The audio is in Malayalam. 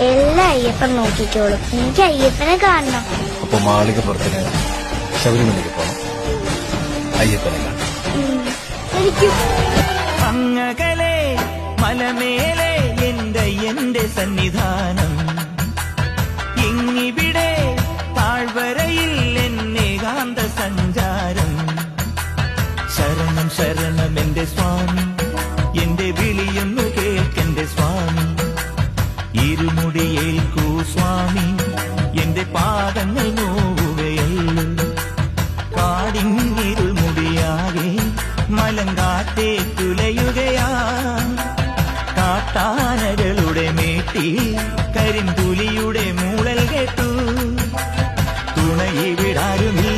എല്ലാം അയ്യപ്പൻ നോക്കിക്കോളും. എനിക്ക് അയ്യപ്പനെ കാണണം. അപ്പൊ മാളികപ്പുറത്തിന് ശബരിമലയ്ക്ക് പോണം. അയ്യപ്പനെ കാണാം ഉം. എനിക്ക് അങ്ങകലെ മലമേലെ എന്റെ എന്റെ സന്നിധാനം. ഇങ്ങിവിടെ താഴ്വരയിൽ എന്നേകാന്ത സഞ്ചാരം. ശരണം ശരണം എന്റെ സ്വാമി. എന്റെ വിളിയൊന്നു ഇരുമുടിയേൽക്കൂ സ്വാമി എന്റെ പാദങ്ങൾ നോവുകയല്ലോ. കാടിങ്ങിരുൾ മുടിയാകെ മലങ്കാറ്റേ തുലയുകയാ. കാട്ടാനകളുടെ മേട്ടി കരിന്തുലിയുടെ മൂളൽ കേട്ടു. തുണയി വിടാരുമില്ല ആരുമില്ലൻ പൊന്നയ്യപ്പൻ